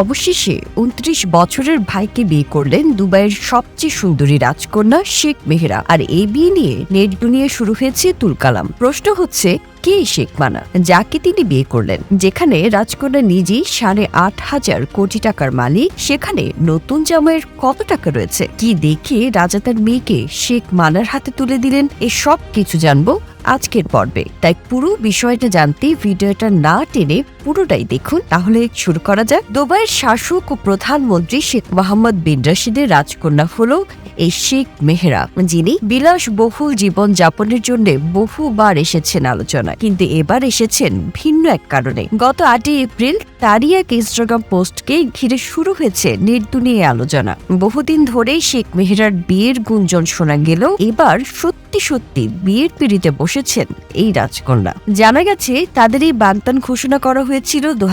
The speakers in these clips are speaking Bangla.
অবশেষে উনত্রিশ বছরের ভাইকে বিয়ে করলেন দুবাইয়ের সবচেয়ে সুন্দরী রাজকন্যা শেখ মেহরা। আর এই বিয়ে নিয়ে নেট দুনিয়া শুরু হয়েছে তুলকালাম প্রশ্ন হচ্ছে, কে শেখ মানা? যাকে তিনি বিয়ে করলেন। যেখানে রাজকন্যা নিজেই সাড়ে আট হাজার কোটি টাকার মালিক, সেখানে নতুন জামাইয়ের কত টাকা রয়েছে? কি দেখে রাজা তার মেয়েকে শেখ মানার হাতে তুলে দিলেন? এ সব কিছু জানব আজকের পর্বে। তাই পুরো বিষয়টা জানতে ভিডিওটা না টেনে পুরোটাই দেখুন। তাহলে শুরু করা যাক। দুবাইয়ের শাসক ও প্রধানমন্ত্রী শেখ মোহাম্মদ বিন রাশিদের রাজকন্যা হলো এই শেখ মেহরা, যিনি বিলাস বহুল জীবন যাপনের জন্য বহুবার এসেছেন আলোচনায়। কিন্তু এবার এসেছেন ভিন্ন এক কারণে। গত আটই এপ্রিল তারই এক ইনস্টাগ্রাম পোস্টকে ঘিরে শুরু হয়েছে নির্দুনিয়ে আলোচনা। বহুদিন ধরেই শেখ মেহরার বিয়ের গুঞ্জন শোনা গেল। এবার সত্যি সত্যি সত্যি বিয়ের পিড়িতে বসেছেন এই রাজকন্যা। জানা গেছে তাদের এই বাগদান ঘোষণা করা হয়েছিল দু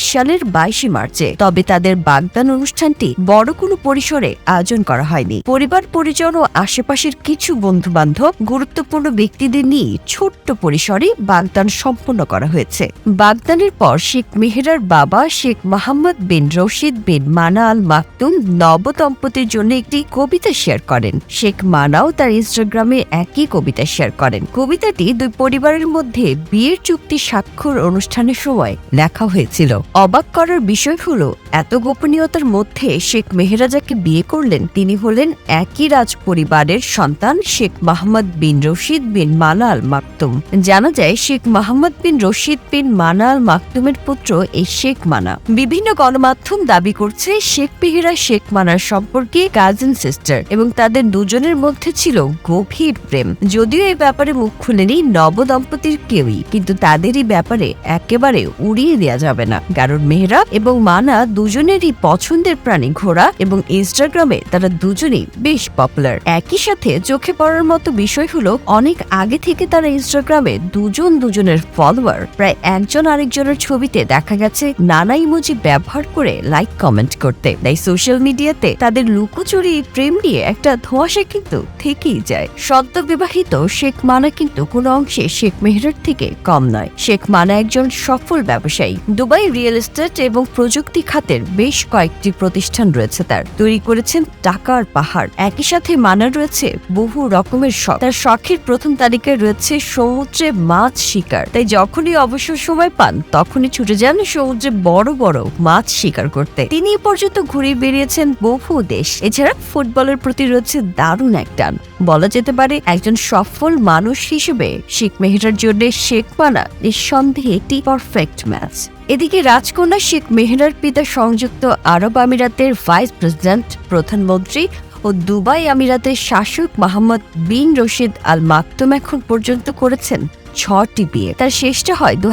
সালের বাইশে মার্চে। তবে তাদের বাগদান অনুষ্ঠানটি বড় কোনো পরিসরে আয়োজন করা হয়নি। পরিবার, পরিজন ও আশেপাশের কিছু বন্ধু বান্ধব গুরুত্বপূর্ণ ব্যক্তিদের নিয়ে ছোট্ট পরিসরে বাগদান সম্পন্ন করা হয়েছে। বাগদানের পর শেখ মেহরার বাবা শেখ মোহাম্মদ বিন রশিদ বিন মানা আল মাকতুম নব দম্পতির জন্য একটি কবিতা শেয়ার করেন। শেখ মানাও তার ইনস্টাগ্রামে একই কবিতা শেয়ার করেন। কবিতাটি দুই পরিবারের মধ্যে বিয়ের চুক্তি স্বাক্ষর অনুষ্ঠানের সময় লেখা হয়েছিল। অবাক করার বিষয় হলো, এত গোপনীয়তার মধ্যে শেখ মেহরাজাকে বিয়ে করলেন, তিনি হলেন একই রাজ পরিবারের সন্তান শেখ মোহাম্মদ বিন রশিদ বিন মানা আল মাকতুম। জানা যায়, শেখ মোহাম্মদ বিন রশিদ বিন মানাল মাকতুমের পুত্র এই শেখ মানা। বিভিন্ন গণমাধ্যম দাবি করছে, শেখ মেহেরা শেখ মানার সম্পর্কে কাজিন সিস্টার এবং তাদের দুজনের মধ্যে ছিল গভীর প্রেম। যদিও এই ব্যাপারে মুখ খুলেনি নব দম্পতির কেউই। কিন্তু তাদের এই ব্যাপারে একেবারে উড়িয়ে দেওয়া যাবে না। কারণ মেহরা এবং মানা দুজনেরই পছন্দের প্রাণী ঘোড়া এবং ইনস্টাগ্রামে তারা দুজনেই বেশ পপুলার। একই সাথে চোখে পড়ার মতো বিষয় হলো, অনেক আগে থেকে তারা ইনস্টাগ্রামে দুজন দুজনের ফলোয়ার। প্রায় একজন আরেকজনের ছবিতে দেখা গেছে, নানা ইমোজি ব্যবহার করে লাইক কমেন্ট করতে। তাই সোশ্যাল মিডিয়াতে তাদের লুকোচুরি, প্রেম নিয়ে একটা ধোঁয়াশা কিন্তু থেকেই যায়। সদ্য বিবাহিত, শেখ মানা কিন্তু কোনো অংশে শেখ মেহরার থেকে কম নয়। শেখ মানা একজন সফল ব্যবসায়ী। দুবাই রিয়েল এস্টেট এবং প্রযুক্তি খাতের বেশ কয়েকটি প্রতিষ্ঠান রয়েছে তার। তৈরি করেছেন টাকার পাহাড়। একই সাথে মানা রয়েছে বহু রকমের শখ। তার শখের প্রথম তালিকায় রয়েছে সমুদ্রে মাছ শিকার। তাই যখনই অবসর সময় পান, তখনই ছুটে যান সমুদ্রে বড় বড় মাছ শিকার করতে। তিনি পর্যন্ত ঘুরে বেরিয়েছেন বহু দেশ। এছাড়া ফুটবলের প্রতি রয়েছে দারুণ এক টান। বলা যেতে পারে একজন সফল মানুষ হিসেবে শেখ মেহরার জন্য শেখ মানা নিঃসন্দেহে একটি পারফেক্ট ম্যাচ এদিকে রাজকন্যা শেখ মেহরার পিতা সংযুক্ত আরব আমিরাতের ভাইস প্রেসিডেন্ট প্রধানমন্ত্রী ও দুবাই আমিরাতের শাসক মোহাম্মদ বিন রশিদ আল মাকতুম এখন পর্যন্ত করেছেন ছটি বিয়ে। তার শেষটা হয় দু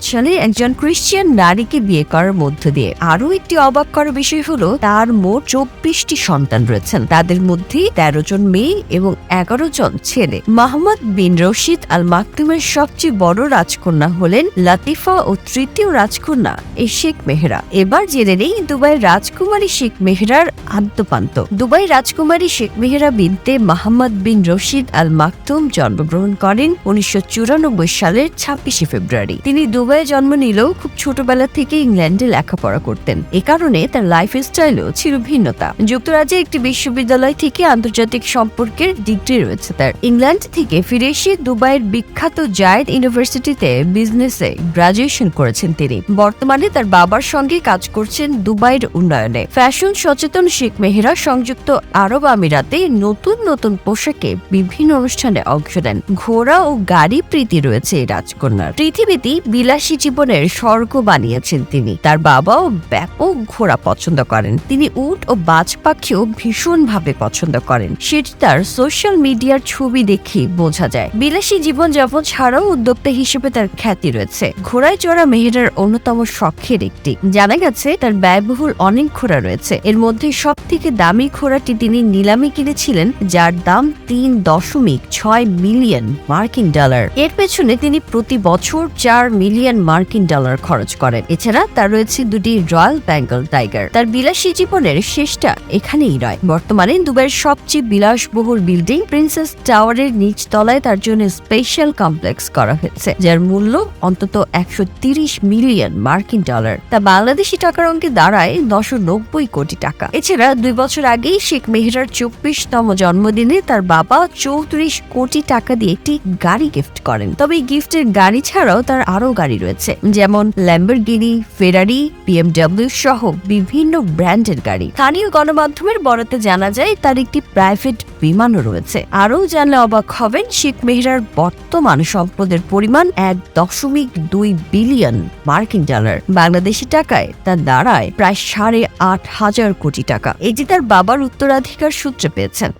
সালে একজন ক্রিশ্চিয়ান নারীকে বিয়ে করার মধ্য দিয়ে। আরও একটি অবাক করার বিষয় হলো, তার মোট চব্বিশটি সন্তান রয়েছেন। তাদের মধ্যে তেরো জন মেয়ে এবং এগারো জন ছেলে। মোহাম্মদ বিন রশিদ আল মাকতুমের সবচেয়ে বড় রাজকন্যা হলেন লাতিফা ও তৃতীয় রাজকন্যা এই শেখ মেহরা। এবার জেনে নেই দুবাইয়ের রাজকুমারী শেখ মেহরার আদ্যপান্ত। দুবাই রাজকুমারী শেখ মেহরা বিনতে মোহাম্মদ বিন রশিদ আল মাকতুম জন্মগ্রহণ করেন উনিশশো চুরানব্বই সালের ছাব্বিশে ফেব্রুয়ারি। তিনি দুবাইয়ে জন্ম নিলেও খুব ছোটবেলা থেকে ইংল্যান্ডে লেখাপড়া করতেন। এ কারণে তার লাইফ স্টাইলও ছিল ভিন্নতা। যুক্তরাজ্যে একটি বিশ্ববিদ্যালয় থেকে আন্তর্জাতিক সম্পর্কের ডিগ্রি রয়েছে তার। ইংল্যান্ড থেকে ফিরে এসে দুবাইয়ের বিখ্যাত জায়েদ ইউনিভার্সিটিতে বিজনেসে গ্রাজুয়েশন করেছেন তিনি। বর্তমানে তার বাবার সঙ্গে কাজ করছেন দুবাইয়ের উন্নয়নে। ফ্যাশন সচেতন শেখ মেহেরা সংযুক্ত আরব আমিরাতে নতুন নতুন পোশাকে বিভিন্ন অনুষ্ঠানে অংশ নেন। ঘোড়া ও গাড়ি প্রীতি রয়েছে এই রাজকন্যার। পৃথিবীতে বিলাসী জীবনের স্বর্গ বানিয়েছেন তিনি। তার বাবাও ব্যাপক ঘোড়া পছন্দ করেন। তিনি উট ও বাজ পাখিও ভীষণভাবে পছন্দ করেন। সেটি তার সোশ্যাল মিডিয়ার ছবি দেখে বোঝা যায়। বিলাসী জীবন যাপন ছাড়াও উদ্যোক্তা হিসেবে তার খ্যাতি রয়েছে। ঘোড়ায় চড়া মেহেরার অন্যতম শখের একটি। জানা গেছে, তার ব্যয়বহুল অনেক ঘোড়া রয়েছে। এর মধ্যে সব থেকে দামি ঘোড়াটি তিনি নিলামে কিনেছিলেন, যার দাম তিন দশমিক ছয় মিলিয়ন মার্কিন ডলার। এর পেছনে তিনি প্রতি বছর চার মিলিয়ন মার্কিন ডলার খরচ করেন। এছাড়া তার রয়েছে দুটি রয়্যাল বেঙ্গল টাইগার। তার বিলাসী জীবনের শেষটা এখানেই নয় বর্তমানে দুবাইয়ের সবচেয়ে বিলাসবহুল বিল্ডিং প্রিন্সেস টাওয়ারের নিচ তলায় তার জন্য স্পেশাল কমপ্লেক্স করা হয়েছে, যার মূল্য অন্তত একশো মিলিয়ন মার্কিন ডলার। তা বাংলাদেশি টাকার অঙ্কে দাঁড়ায় নশো কোটি টাকা। এছাড়া দুই বছর আগেই শেখ মেহরার চব্বিশতম জন্মদিনে তার বাবা চৌত্রিশ কোটি টাকা দিয়ে একটি গাড়ি গিফট করেন। তবে এই গিফটের গাড়ি ছাড়াও তার আরও গাড়ি রয়েছে, যেমন ল্যাম্বরগিনি, ফেরারি, বিএমডব্লিউ সহ বিভিন্ন ব্র্যান্ডের গাড়ি। স্থানীয় গণমাধ্যমের বরাতে জানা যায়, তার একটি প্রাইভেট বিমানও রয়েছে। আরও জানলে অবাক হবেন, শেখ মেহরার বর্তমান সম্পদের পরিমাণ এক দশমিক দুই বিলিয়ন মার্কিন ডলার। বাংলাদেশি টাকায় তা দাঁড়ায় প্রায় সাড়ে আট হাজার কোটি টাকা। এটি তার বাবার উত্তরাধিকার সূত্রে পেয়েছেন।